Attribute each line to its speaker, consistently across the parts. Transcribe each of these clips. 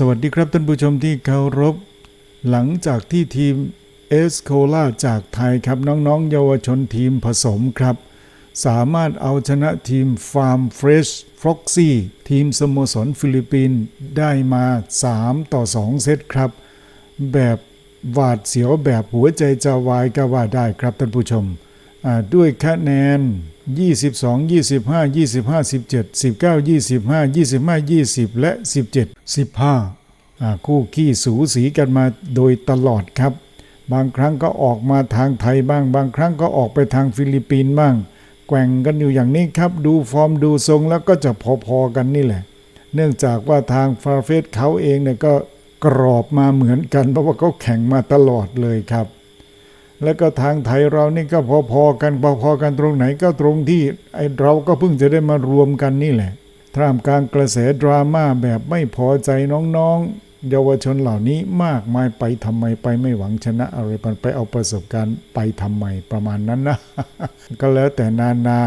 Speaker 1: สวัสดีครับท่านผู้ชมที่เคารพ หลังจากที่ทีมเอสโคลาจากไทยครับน้องๆ เยาวชนทีมผสมครับ สามารถเอาชนะทีมฟาร์มเฟรชฟล็อกซี่ทีมสโมสรฟิลิปปินส์ได้มา 3 ต่อ 2 เซตครับ แบบหวาดเสียวแบบหัวใจจะวายก็ว่าได้ครับท่านผู้ชม ด้วยคะแนน 22 25 25 17 19 25 25 20 และ 17 15อ่าคู่ขี้สูสีกันมาโดยตลอดครับ บางครั้งก็ออกมาทางไทยบ้าง บางครั้งก็ออกไปทางฟิลิปปินส์บ้าง แกว่งกันอยู่อย่างนี้ครับ ดูฟอร์มดูทรงแล้วก็จะพอๆกันนี่แหละ เนื่องจากว่าทางฟาเฟสเขาเองเนี่ยก็กรอบมาเหมือนกันเพราะว่าเขาแข่งมาตลอดเลยครับ แล้วก็ทางไทยเรานี่ก็พอๆกันพอๆกันตรงไหนก็ตรงที่ไอเราก็เพิ่งจะได้มารวมกันนี่แหละท่ามกลางกระแสดราม่าแบบไม่พอใจน้องๆ เยาวชนเหล่านี้มากมายไปทำไมไปไม่หวังชนะอะไรปันไปเอาประสบการณ์ไปทำไมประมาณนั้นนะ ก็แล้วแต่นานา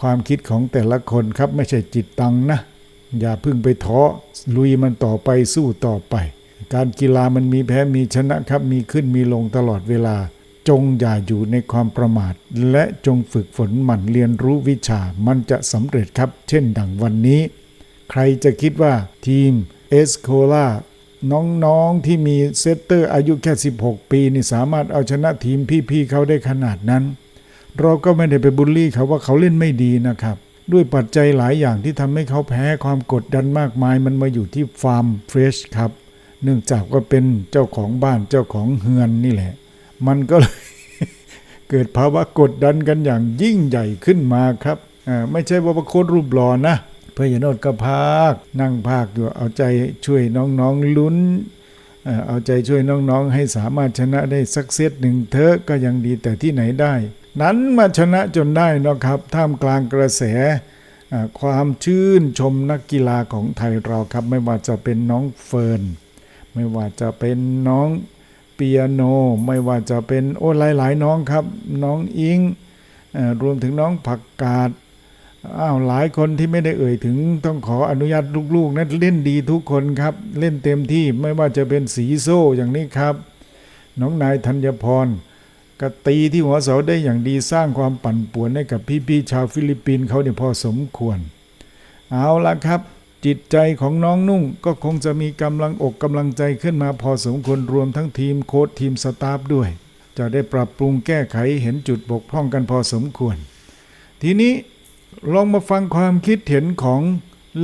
Speaker 1: ความคิดของแต่ละคนครับไม่ใช่จิตตังนะ อย่าเพึ่งไปท้อลุยมันต่อไปสู้ต่อไป การกีฬามันมีแพ้มีชนะครับมีขึ้นมีลงตลอดเวลา จงอย่าอยู่ในความประมาท และจงฝึกฝนหมั่นเรียนรู้วิชามันจะสำเร็จครับ เช่นดังวันนี้ ใครจะคิดว่าทีมเอสโคลาน้องๆที่มีเซตเตอร์อายุแค่ 16 ปีนี่สามารถเอาชนะทีมพี่ๆเขาได้ขนาดนั้น เราก็ไม่ได้ไปบูลลี่เขาว่าเขาเล่นไม่ดีนะครับ ด้วยปัจจัยหลายอย่างที่ทำให้เขาแพ้ความกดดันมากมายมันมาอยู่ที่ฟาร์มเฟรชครับ เนื่องจากว่าเป็นเจ้าของบ้านเจ้าของเฮือนนี่แหละ มันก็เลยเกิดภาวะกดดันกันอย่างยิ่งใหญ่ขึ้นมาครับอ่าไม่ใช่ว่าโค้ดรูปหล่อนะเพื่อนโนดก็พากนั่งพากอยู่เอาใจช่วยน้องๆลุ้นเอ่อเอาใจช่วยน้องๆ ให้สามารถชนะได้สักเซตหนึ่งเถอะก็ยังดีแต่ที่ไหนได้ นั้นมาชนะจนได้นะครับ ท่ามกลางกระแสความชื่นชมนักกีฬาของไทยเราครับ ไม่ว่าจะเป็นน้องเฟิร์น ไม่ว่าจะเป็นน้อง เปียโนไม่ว่าจะเป็นโอ้หลาย ๆ น้องครับ น้องอิงรวมถึงน้องผักกาดอ้าวหลายคนที่ไม่ได้เอ่ยถึงต้องขออนุญาตลูกๆนั้นเล่นดีทุกคนครับ เล่นเต็มที่ไม่ว่าจะเป็นสีโซ่อย่างนี้ครับ น้องนายธัญพรกตีที่หัวเสาได้อย่างดีสร้างความปั่นป่วนให้กับพี่ๆชาวฟิลิปปินส์เขาเนี่ยพอสมควร เอาละครับ จิตใจของน้องนุ่งก็คงจะมีกำลังอกกำลังใจขึ้นมาพอสมควรรวมทั้งทีมโค้ชทีมสตาฟด้วย จะได้ปรับปรุงแก้ไขเห็นจุดบกพร่องกันพอสมควร ทีนี้ลองมาฟังความคิดเห็นของ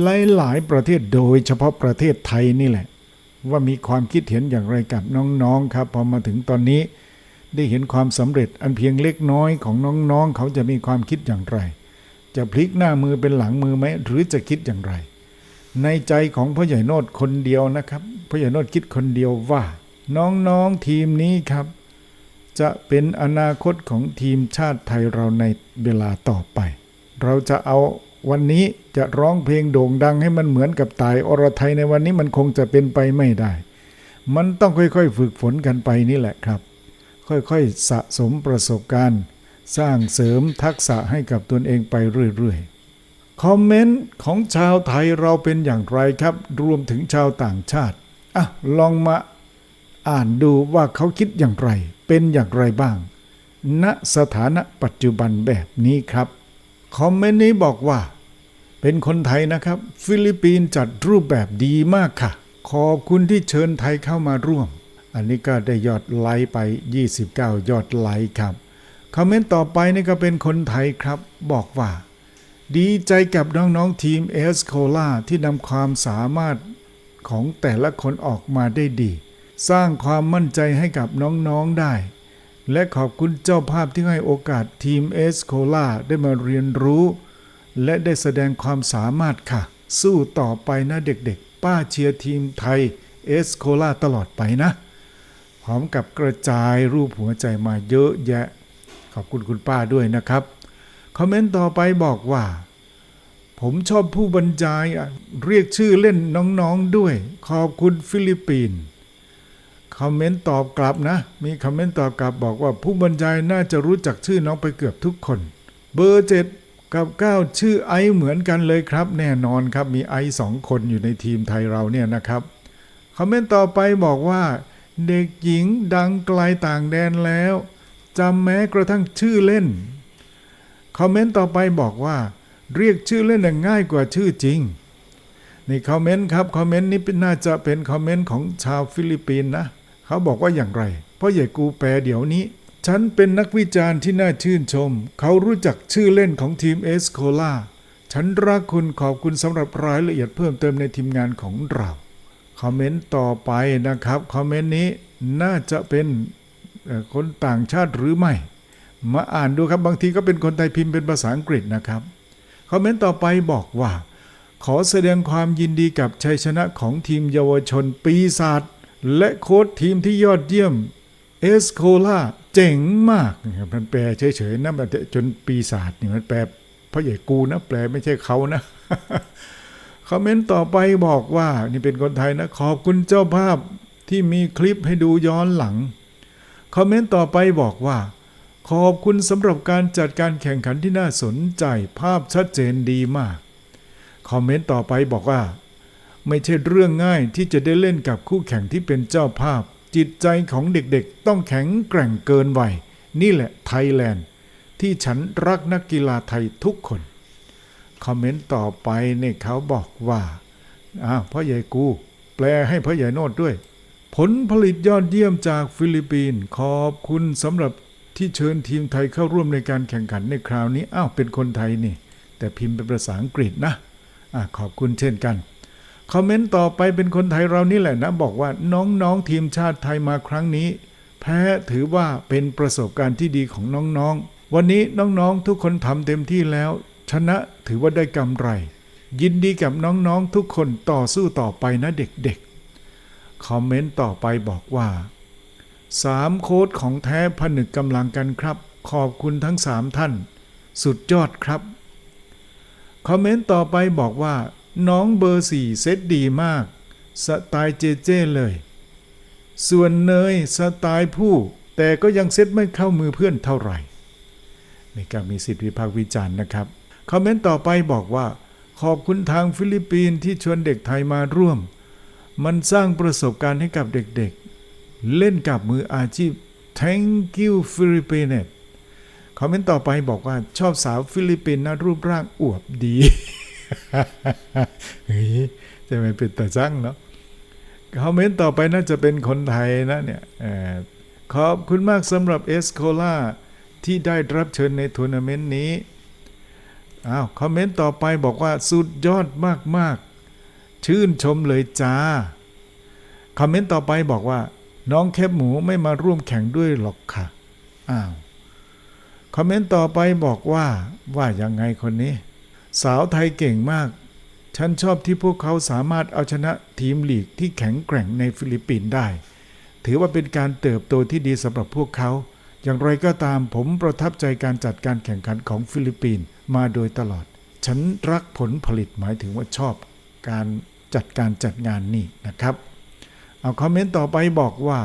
Speaker 1: หลายๆประเทศโดยเฉพาะประเทศไทยนี่แหละ ว่ามีความคิดเห็นอย่างไรกับน้องๆครับ พอมาถึงตอนนี้ ได้เห็นความสำเร็จอันเพียงเล็กน้อยของน้องๆ เขาจะมีความคิดอย่างไร จะพลิกหน้ามือเป็นหลังมือไหมหรือจะคิดอย่างไร ในใจของพ่อใหญ่โนดคนเดียวนะครับพ่อใหญ่โนดคิดคนเดียวว่า น้องๆทีมนี้ครับ จะเป็นอนาคตของทีมชาติไทยเราในเวลาต่อไป เราจะเอาวันนี้จะร้องเพลงโด่งดังให้มันเหมือนกับตายอรไทยในวันนี้มันคงจะเป็นไปไม่ได้ มันต้องค่อยๆฝึกฝนกันไปนี่แหละครับ ค่อยๆสะสมประสบการณ์ สร้างเสริมทักษะให้กับตนเองไปเรื่อยๆ คอมเมนต์ของชาวไทยเราเป็นอย่างไรครับ รวมถึงชาวต่างชาติอะลองมาอ่านดูว่าเขาคิดอย่างไร เป็นอย่างไรบ้าง ณสถานะปัจจุบันแบบนี้ครับ คอมเมนต์นี้บอกว่า เป็นคนไทยนะครับ ฟิลิปปินส์จัดรูปแบบดีมากค่ะ ขอบคุณที่เชิญไทยเข้ามาร่วม อันนี้ก็ได้ยอดไลค์ไป 29 ยอดไลค์ครับ คอมเมนต์ต่อไปนี่ก็เป็นคนไทยครับ บอกว่า ดีใจกับน้องๆทีมเอสโคลาที่นำความสามารถของแต่ละคนออกมาได้ดี สร้างความมั่นใจให้กับน้องๆได้ และขอบคุณเจ้าภาพที่ให้โอกาสทีมเอสโคลาได้มาเรียนรู้ และได้แสดงความสามารถค่ะ สู้ต่อไปนะเด็กๆ ป้าเชียร์ทีมไทยเอสโคลาตลอดไปนะ พร้อมกับกระจายรูปหัวใจมาเยอะแยะ ขอบคุณคุณป้าด้วยนะครับ คอมเมนต์ต่อไปบอกว่า ผมชอบผู้บรรยายเรียกชื่อเล่นน้องๆด้วย ขอบคุณฟิลิปปินส์คอมเมนต์ตอบกลับนะ มีคอมเมนต์ตอบกลับบอกว่าผู้บรรยายน่าจะรู้จักชื่อน้องไปเกือบทุกคน เบอร์เจ็ดกับเก้าชื่อไอเหมือนกันเลยครับ แน่นอนครับมีไอสองคนอยู่ในทีมไทยเราเนี่ยนะครับคอมเมนต์ต่อไปบอกว่า เด็กหญิงดังไกลต่างแดนแล้วจำแม้กระทั่งชื่อเล่น คอมเมนต์ต่อไปบอกว่า เรียกชื่อเล่นน่ง่ายกว่าชื่อจริง นี่คอมเมนต์ครับคอมเมนต์นี้น่าจะเป็นคอมเมนต์ของชาวฟิลิปปินส์นะ เขาบอกว่าอย่างไรเพราะใหญ่กูแปลเดี๋ยวนี้ ฉันเป็นนักวิจารณ์ที่น่าชื่นชม เขารู้จักชื่อเล่นของทีมเอสโคลาฉันรักคุณขอบคุณสำหรับรายละเอียดเพิ่มเติมในทีมงานของเราคอมเมนต์ต่อไปนะครับคอมเมนต์นี้น่าจะเป็นคนต่างชาติหรือไม่ มาอ่านดูครับบางทีก็เป็นคนไทยพิมพ์เป็นภาษาอังกฤษนะครับคอมเมนต์ต่อไปบอกว่า ขอแสดงความยินดีกับชัยชนะของทีมเยาวชนปีศาจและโค้ชทีมที่ยอดเยี่ยมเอสโคลาเจ๋งมากนะครับมันแปลเฉยๆนะมันจนปีศาจนี่มันแปลพ่อใหญ่กูนะ แปลไม่ใช่เขานะคอมเมนต์ต่อไปบอกว่า นี่เป็นคนไทยนะ ขอบคุณเจ้าภาพที่มีคลิปให้ดูย้อนหลังคอมเมนต์ต่อไปบอกว่า ขอบคุณสำหรับการจัดการแข่งขันที่น่าสนใจภาพชัดเจนดีมาก คอมเมนต์ต่อไปบอกว่า ไม่ใช่เรื่องง่ายที่จะได้เล่นกับคู่แข่งที่เป็นเจ้าภาพ จิตใจของเด็กๆ ต้องแข็งแกร่งเกินวัยนี่แหละไทยแลนด์ ที่ฉันรักนักกีฬาไทยทุกคน คอมเมนต์ต่อไปเนี่ยเขาบอกว่าอ้าวพ่อใหญ่กู แปลให้พ่อใหญ่โนดด้วย ผลผลิตยอดเยี่ยมจากฟิลิปปินส์ขอบคุณสำหรับ ที่เชิญทีมไทยเข้าร่วมในการแข่งขันในคราวนี้อ้าวเป็นคนไทยนี่ แต่พิมพ์เป็นภาษาอังกฤษนะอะขอบคุณเช่นกันคอมเมนต์ต่อไปเป็นคนไทยเรานี่แหละนะ บอกว่าน้องๆทีมชาติไทยมาครั้งนี้ แพ้ถือว่าเป็นประสบการณ์ที่ดีของน้องๆ วันนี้น้องๆทุกคนทำเต็มที่แล้ว ชนะถือว่าได้กำไร ยินดีกับน้องๆทุกคนต่อสู้ต่อไปนะเด็กๆ คอมเมนต์ต่อไปบอกว่า สามโค้ดของแท้ผนึกกำลังกันครับ ขอบคุณทั้งสามท่าน สุดยอดครับ คอมเมนต์ต่อไปบอกว่า น้องเบอร์สี่เซตดีมาก สไตล์เจเจเลย ส่วนเนยสไตล์ผู้ แต่ก็ยังเซตไม่เข้ามือเพื่อนเท่าไหร่ในการมีสิทธิวิพากษ์วิจารณ์นะครับ คอมเมนต์ต่อไปบอกว่า ขอบคุณทางฟิลิปปินส์ที่ชวนเด็กไทยมาร่วม มันสร้างประสบการณ์ให้กับเด็กๆ เล่นกับมืออาชีพ thank you Philippines คอมเมนต์ต่อไปบอกว่าชอบสาวฟิลิปปินส์นะรูปร่างอวบดีเฮ้ยจะไม่เป็นตาจังเนาะคอมเมนต์ต่อไปน่าจะเป็นคนไทยนะเนี่ยอขอบคุณมากสำหรับเอสโคลาที่ได้รับเชิญในทัวร์นาเมนต์นี้อ้าวคอมเมนต์ต่อไปบอกว่าสุดยอดมากๆ ชื่นชมเลยจ้า คอมเมนต์ต่อไปบอกว่า น้องแคบหมูไม่มาร่วมแข่งด้วยหรอกค่ะ อ้าว คอมเมนต์ต่อไปบอกว่า ว่ายังไงคนนี้ สาวไทยเก่งมาก ฉันชอบที่พวกเขาสามารถเอาชนะทีมลีกที่แข็งแกร่งในฟิลิปปินส์ได้ ถือว่าเป็นการเติบโตที่ดีสำหรับพวกเขา อย่างไรก็ตามผมประทับใจการจัดการแข่งขันของฟิลิปปินส์มาโดยตลอด ฉันรักผลผลิตหมายถึงว่าชอบการจัดการจัดงานนี่นะครับ เอาคอมเมนต์ต่อไปบอกว่า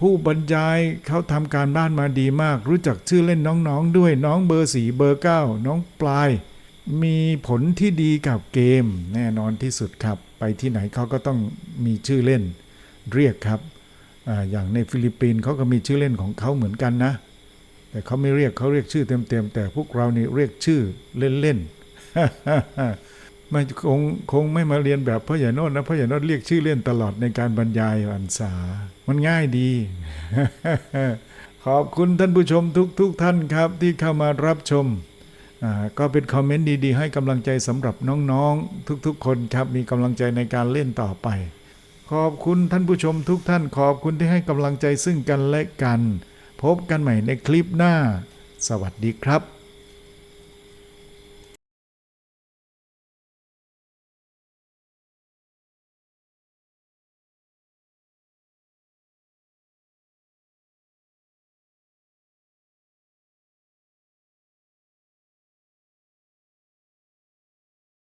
Speaker 1: ผู้บรรยายเขาทำการบ้านมาดีมาก รู้จักชื่อเล่นน้องๆด้วยน้องเบอร์สีเบอร์เก้าน้องปลาย มีผลที่ดีกับเกมแน่นอนที่สุดครับ ไปที่ไหนเขาก็ต้องมีชื่อเล่น เรียกครับออย่างในฟิลิปปินส์เขาก็มีชื่อเล่นของเขาเหมือนกันนะ แต่เขาไม่เรียกเขาเรียกชื่อเต็มๆแต่พวกเรานี่เรียกชื่อเล่นๆ ไม่คงคงไม่มาเรียนแบบพ่อใหญ่โนนนะพ่อใหญ่โนนเรียกชื่อเล่นตลอดในการบรรยายอันสามันง่ายดี ขอบคุณท่านผู้ชมทุกทุกท่านครับ ที่เข้ามารับชมอ่าก็เป็นคอมเมนต์ดีๆ ให้กำลังใจสำหรับน้องๆ ทุกๆ คนครับมีกำลังใจในการเล่นต่อไป ขอบคุณท่านผู้ชมทุกท่าน ขอบคุณที่ให้กำลังใจซึ่งกันและกัน พบกันใหม่ในคลิปหน้า สวัสดีครับ